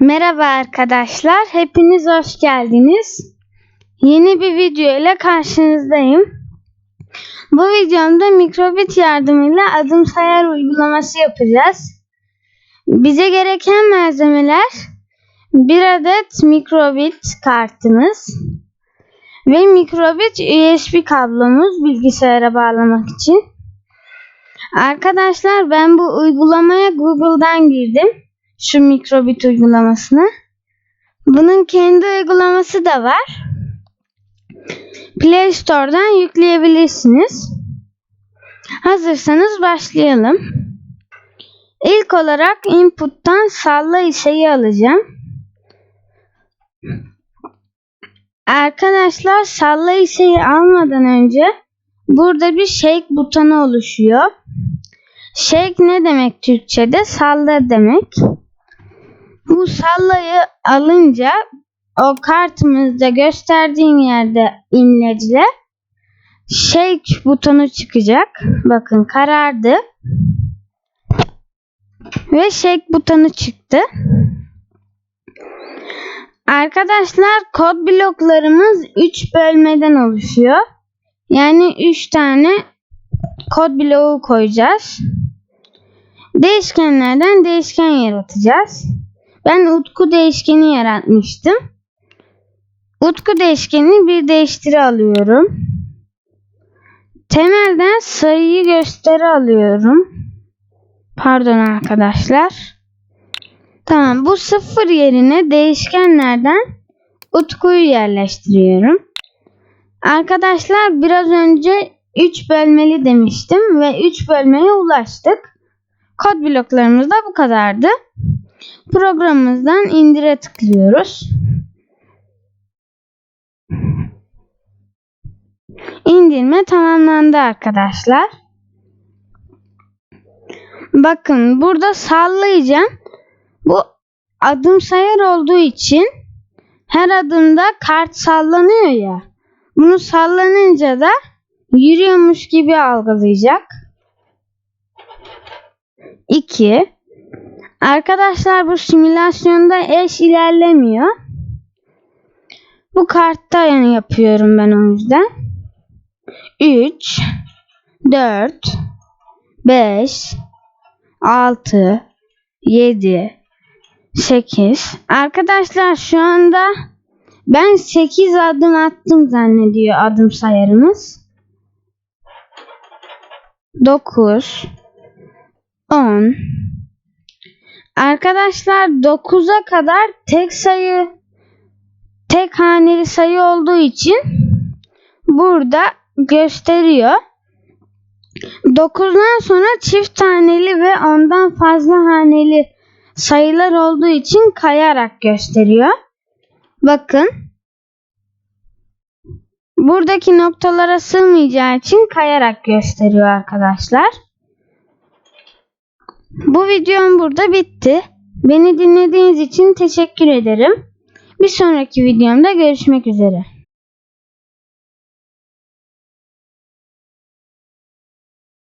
Merhaba arkadaşlar, hepiniz hoş geldiniz. Yeni bir video ile karşınızdayım. Bu videomda mikrobit yardımıyla adım sayar uygulaması yapacağız. Bize gereken malzemeler bir adet mikrobit kartımız ve mikrobit USB kablomuz bilgisayara bağlamak için. Arkadaşlar ben bu uygulamaya Google'dan girdim şu mikrobit uygulamasını. Bunun kendi uygulaması da var. Play Store'dan yükleyebilirsiniz. Hazırsanız başlayalım. İlk olarak input'tan salla iseyi alacağım. Arkadaşlar salla iseyi almadan önce burada bir shake butonu oluşuyor. Shake ne demek Türkçe'de? Salla demek. Bu sallayı alınca o kartımızda gösterdiğim yerde imlecle shake butonu çıkacak. Bakın karardı. Ve shake butonu çıktı. Arkadaşlar kod bloklarımız 3 bölmeden oluşuyor. Yani 3 tane kod bloğu koyacağız. Değişkenlerden değişken yaratacağız. Ben utku değişkeni yaratmıştım. Utku değişkenini bir değiştiri alıyorum. Temelden sayıyı gösteri alıyorum. Pardon arkadaşlar. Tamam bu sıfır yerine değişkenlerden utkuyu yerleştiriyorum. Arkadaşlar biraz önce 3 bölmeli demiştim ve 3 bölmeye ulaştık. Kod bloklarımız da bu kadardı. Programımızdan indire tıklıyoruz. İndirme tamamlandı arkadaşlar. Bakın burada sallayacağım. Bu adım sayar olduğu için her adımda kart sallanıyor ya. Bunu sallanınca da yürüyormuş gibi algılayacak. 2 Arkadaşlar bu simülasyonda eş ilerlemiyor. Bu kartta yani yapıyorum ben o yüzden. 3 4 5 6 7 8 Arkadaşlar şu anda ben 8 adım attım zannediyor adım sayarımız. 9 10 Arkadaşlar 9'a kadar tek sayı tek haneli sayı olduğu için burada gösteriyor. 9'dan sonra çift taneli ve ondan fazla haneli sayılar olduğu için kayarak gösteriyor. Bakın. Buradaki noktalara sığmayacağı için kayarak gösteriyor arkadaşlar. Bu videom burada bitti. Beni dinlediğiniz için teşekkür ederim. Bir sonraki videomda görüşmek üzere.